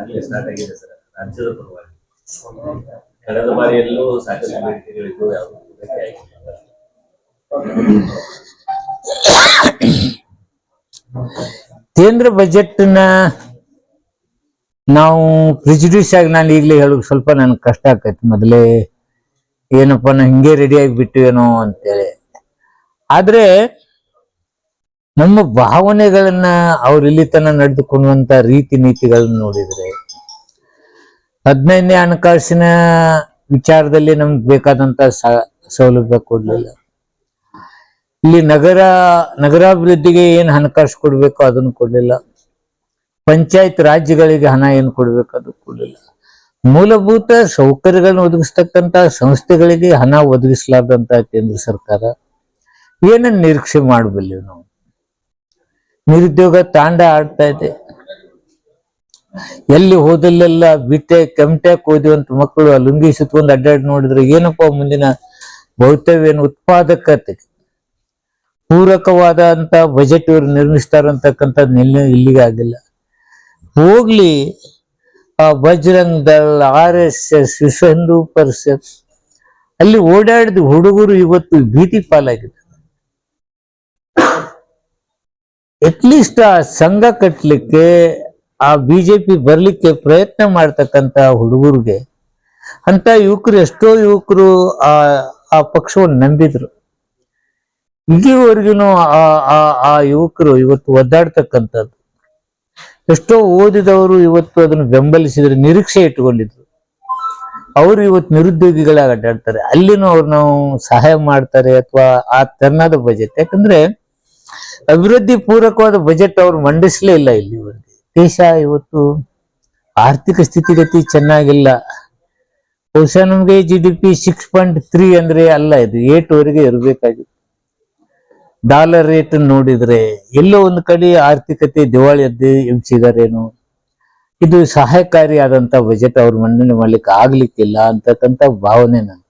ಈಗಾಗಲೇ ಸ್ಟಾರ್ಟ್ ಆಗಿದೆ ಸರ್? ರಾಜ್ಯದ ಪರವಾಗಿ ಕಳೆದ ಬಾರಿಯಲ್ಲೂ ಸಾಕಷ್ಟು ಬೇಡಿಕೆಗಳಿದ್ದು ಯಾವುದೂ ಪೂರೈಕೆ ಕೇಂದ್ರ ಬಜೆಟ್ನ ನಾವು ಪ್ರಿಜುಡ್ಯೂಸ್ ಆಗಿ ನಾನು ಈಗಲೇ ಹೇಳೋಕೆ ಸ್ವಲ್ಪ ನನಗೆ ಕಷ್ಟ ಆಗ್ತೈತಿ. ಮೊದಲೇ ಏನಪ್ಪ, ನಾ ಹಿಂಗೆ ರೆಡಿ ಆಗಿಬಿಟ್ಟಿವೇನೋ ಅಂತೇಳಿ. ಆದ್ರೆ ನಮ್ಮ ಭಾವನೆಗಳನ್ನ ಅವ್ರು ಇಲ್ಲಿ ತನ ನಡೆದುಕೊಳ್ಳುವಂತ ರೀತಿ ನೀತಿಗಳನ್ನ ನೋಡಿದ್ರೆ, ಹದಿನೈದನೇ ಹಣಕಾಸಿನ ವಿಚಾರದಲ್ಲಿ ನಮ್ಗೆ ಬೇಕಾದಂತ ಸೌಲಭ್ಯ ಕೊಡ್ಲಿಲ್ಲ. ಇಲ್ಲಿ ನಗರ, ನಗರಾಭಿವೃದ್ಧಿಗೆ ಏನ್ ಹಣಕಾಸು ಕೊಡ್ಬೇಕು ಅದನ್ನು ಕೊಡ್ಲಿಲ್ಲ. ಪಂಚಾಯತ್ ರಾಜ್ಯಗಳಿಗೆ ಹಣ ಏನು ಕೊಡ್ಬೇಕು ಅದು ಕೊಡ್ಲಿಲ್ಲ. ಮೂಲಭೂತ ಸೌಕರ್ಯಗಳನ್ನ ಒದಗಿಸ್ತಕ್ಕಂತ ಸಂಸ್ಥೆಗಳಿಗೆ ಹಣ ಒದಗಿಸಲಾರ್ದಂತ ಕೇಂದ್ರ ಸರ್ಕಾರ ಏನನ್ನ ನಿರೀಕ್ಷೆ ಮಾಡಬಲ್ಲೆವು ನಾವು? ನಿರುದ್ಯೋಗ ತಾಂಡ ಆಡ್ತಾ ಇದೆ. ಎಲ್ಲಿ ಹೋದಲ್ಲೆಲ್ಲ ಬಿಟ್ಟೆ ಕೆಮ್ಟ್ಯಾಕ್ ಓದುವಂತ ಮಕ್ಕಳು ಆ ಲುಂಗಿ ಸುತ್ಕೊಂಡು ಅಡ್ಡಾಡಿ ನೋಡಿದ್ರೆ ಏನಪ್ಪಾ ಮುಂದಿನ ಏನು ಉತ್ಪಾದಕತೆ. ಪೂರಕವಾದಂತ ಬಜೆಟ್ ಇವರು ನಿರ್ಮಿಸ್ತಾರಂತಕ್ಕಂಥದ್ದು ನಿಲ್ಲ ಇಲ್ಲಿಗೆ ಆಗಿಲ್ಲ. ಹೋಗ್ಲಿ, ಆ Bajrang Dal, R S S, Vishwa Hindu Parishad, ಅಲ್ಲಿ ಓಡಾಡಿದ ಹುಡುಗರು ಇವತ್ತು ಭೀತಿ ಪಾಲಾಗಿದೆ. ಅಟ್ಲೀಸ್ಟ್ ಆ ಸಂಘ ಕಟ್ಟಲಿಕ್ಕೆ ಆ ಬಿಜೆಪಿ ಬರ್ಲಿಕ್ಕೆ ಪ್ರಯತ್ನ ಮಾಡ್ತಕ್ಕಂತ ಹುಡುಗರಿಗೆ, ಅಂತ ಯುವಕರು, ಎಷ್ಟೋ ಯುವಕರು ಆ ಆ ಪಕ್ಷವನ್ನು ನಂಬಿದ್ರು. ಇಲ್ಲಿವರೆಗೂ ಆ ಆ ಯುವಕರು ಇವತ್ತು ಒದ್ದಾಡ್ತಕ್ಕಂಥದ್ದು. ಎಷ್ಟೋ ಓದಿದವರು ಇವತ್ತು ಅದನ್ನು ಬೆಂಬಲಿಸಿದ್ರೆ ನಿರೀಕ್ಷೆ ಇಟ್ಟುಕೊಂಡಿದ್ರು. ಅವರು ಇವತ್ತು ನಿರುದ್ಯೋಗಿಗಳಾಗಿ ಅಡ್ಡಾಡ್ತಾರೆ. ಅಲ್ಲಿನೂ ಅವ್ರು ನಾವು ಸಹಾಯ ಮಾಡ್ತಾರೆ ಅಥವಾ ಆ ತೆರನಾದ ಬಜೆಟ್. ಯಾಕಂದ್ರೆ ಅಭಿವೃದ್ಧಿ ಪೂರಕವಾದ ಬಜೆಟ್ ಅವರು ಮಂಡಿಸಲೇ ಇಲ್ಲ ಇಲ್ಲಿವರೆಗೆ ದೇಶ ಇವತ್ತು ಆರ್ಥಿಕ ಸ್ಥಿತಿಗತಿ ಚೆನ್ನಾಗಿಲ್ಲ. ಬಹುಶಃ ನಮಗೆ G D P six point three ಅಂದ್ರೆ ಅಲ್ಲ, ಇದು ಏಟ್ ವರೆಗೆ ಇರಬೇಕಾಗಿತ್ತು. ಡಾಲರ್ ರೇಟ್ ನೋಡಿದ್ರೆ ಎಲ್ಲೋ ಒಂದು ಕಡೆ ಆರ್ಥಿಕತೆ ದಿವಾಳಿ ಎದ್ದು ಎಬ್ಸಿದಾರೇನು ಇದು ಸಹಾಯಕಾರಿಯಾದಂತ ಬಜೆಟ್ ಅವ್ರು ಮಂಡನೆ ಮಾಡ್ಲಿಕ್ಕೆ ಆಗ್ಲಿಕ್ಕಿಲ್ಲ ಅಂತಕ್ಕಂಥ ಭಾವನೆ ನನ್